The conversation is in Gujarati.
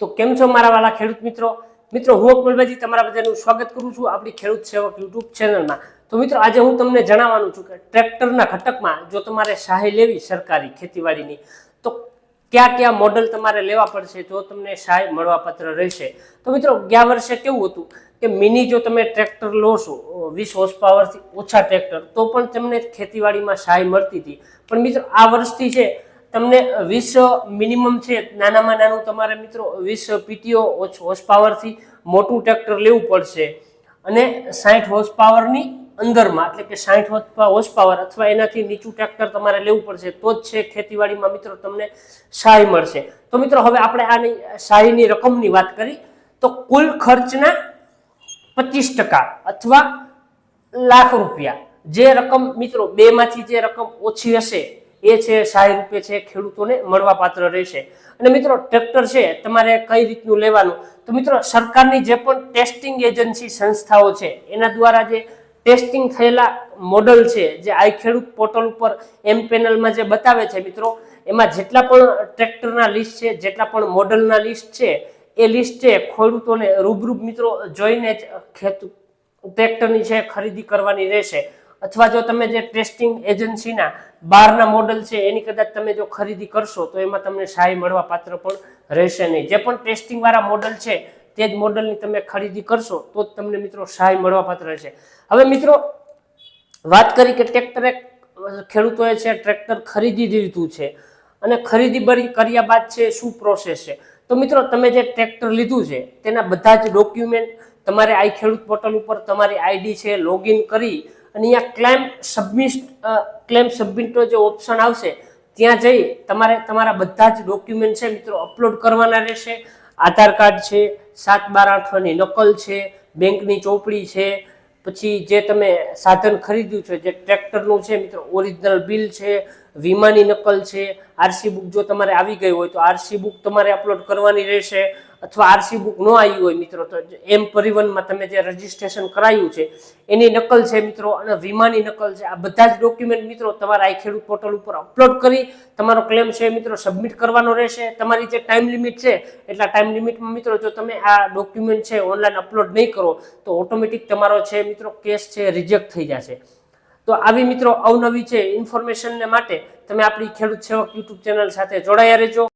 તો કેમ છો મારા વાલા ખેડૂત મિત્રો? મિત્રો, હું અકમલભાઈ તમારા બધાનું સ્વાગત કરું છું આપણી ખેડૂત સેવક યુટ્યુબ ચેનલમાં. તો મિત્રો, આજે હું તમને જણાવવાનું છું કે ટ્રેક્ટરના ઘટકમાં જો તમારે સહાય લેવી સરકારી ખેતીવાડીની, તો કયા કયા મોડલ તમારે લેવા પડશે તો તમને સહાય મળવાપાત્ર રહેશે? તો મિત્રો, ગયા વર્ષે કેવું હતું કે મિની જો તમે ટ્રેક્ટર લો છો વીસ હોર્સ પાવરથી ઓછા ટ્રેક્ટર, તો પણ તમને ખેતીવાડીમાં સહાય મળતી હતી. પણ મિત્રો, આ વર્ષથી છે તમને વીસ મિનિમમ છે, નાનામાં નાનું તમારે મિત્રો વીસ પીટીઓ હોર્સ પાવરથી મોટું ટ્રેક્ટર લેવું પડશે. અને સાઠ હોર્સ પાવરની અંદરમાં, એટલે કે સાઠ હોર્સ પાવર અથવા એનાથી નીચું ટ્રેક્ટર તમારે લેવું પડશે, તો જ છે ખેતીવાડીમાં મિત્રો તમને સહાય મળશે. તો મિત્રો હવે આપણે આની સહાયની રકમની વાત કરી, તો કુલ ખર્ચના પચીસ ટકા અથવા લાખ રૂપિયા. જે રકમ મિત્રો બેમાંથી જે રકમ ઓછી હશે એ છે સહાય રૂપે છે, ખેડૂતોને મળવા પાત્ર રહેશે. અને મિત્રો, ટ્રેક્ટર છે, તમારે કઈ રીતનું લેવાનું? તો મિત્રો, સરકારની જે પણ ટેસ્ટિંગ એજન્સી સંસ્થાઓ છે, એના દ્વારા જે ટેસ્ટિંગ થયેલા મોડલ છે, જે આઈ ખેડૂત પોર્ટલ ઉપર એમ પેનલમાં જે બતાવે છે, મિત્રો, એમાં જેટલા પણ ટ્રેક્ટરના લિસ્ટ છે, જેટલા પણ મોડલના લિસ્ટ છે, એ લિસ્ટ છે, ખેડૂતોને રૂબરૂબ મિત્રો જોઈને જ ખેત, ટ્રેક્ટરની છે, ખરીદી કરવાની રહેશે. અથવા જો તમે જે ટેસ્ટિંગ એજન્સીના બહારના મોડલ છે, એની કદાચ તમે જો ખરીદી કરશો, તો એમાં તમને સહાય મળવા પાત્ર પણ રહેશે નહીં. જે પણ ટેસ્ટિંગવાળા મોડલ છે, તે જ મોડલની તમે ખરીદી કરશો, તો જ તમને મિત્રો સહાય મળવા પાત્ર રહેશે. હવે મિત્રો, વાત કરી કે ટ્રેક્ટરે, ખેડૂતોએ છે, ટ્રેક્ટર ખરીદી દીધું છે. અને ખરીદી કર્યા બાદ છે, શું પ્રોસેસ છે? તો મિત્રો, તમે જે ટ્રેક્ટર લીધું છે, તેના બધા જ ડોક્યુમેન્ટ તમારે આઈ ખેડૂત પોર્ટલ ઉપર તમારી આઈડી છે લોગિન કરી અને અહીંયા ક્લેમ સબમિટ ક્લેમ સબમિટનો જે ઓપ્શન આવશે, ત્યાં જઈ તમારે, તમારા બધા જ ડોક્યુમેન્ટ છે મિત્રો અપલોડ કરવાના રહેશે. આધાર કાર્ડ છે, સાત બાર આઠની નકલ છે, બેંકની ચોપડી છે, પછી જે તમે સાધન ખરીદ્યું છે, જે ટ્રેક્ટરનું છે મિત્રો ઓરિજિનલ બિલ છે, વીમાની નકલ છે આરસી બુક જો તમારે આવી ગઈ હોય તો આરસી બુક તમારે અપલોડ કરવાની રહેશે. અથવા આરસી બુક ન આવી હોય મિત્રો, તો એમ પરિવહનમાં તમે જે રજીસ્ટ્રેશન કરાયું છે, એની નકલ છે મિત્રો, અને વીમાની નકલ છે, આ બધા જ ડોક્યુમેન્ટ મિત્રો તમારા આ ખેડૂત પોર્ટલ ઉપર અપલોડ કરી તમારો ક્લેમ છે મિત્રો સબમિટ કરવાનો રહેશે. તમારી જે ટાઈમ લિમિટ છે, એટલા ટાઈમ લિમિટમાં મિત્રો જો તમે આ ડોક્યુમેન્ટ છે ઓનલાઈન અપલોડ નહીં કરો, તો ઓટોમેટિક તમારો છે મિત્રો કેસ છે રિજેક્ટ થઈ જશે. તો આવી મિત્રો અવનવી છે ઇન્ફોર્મેશનને માટે તમે આપણી ખેડૂત સેવક યુટ્યુબ ચેનલ સાથે જોડાયા રહેજો.